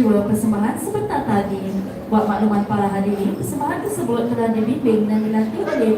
Jiwa persembahan sebentar tadi. Buat makluman para hadirin, persembahan tersebut telah dibimbing dan dilatih oleh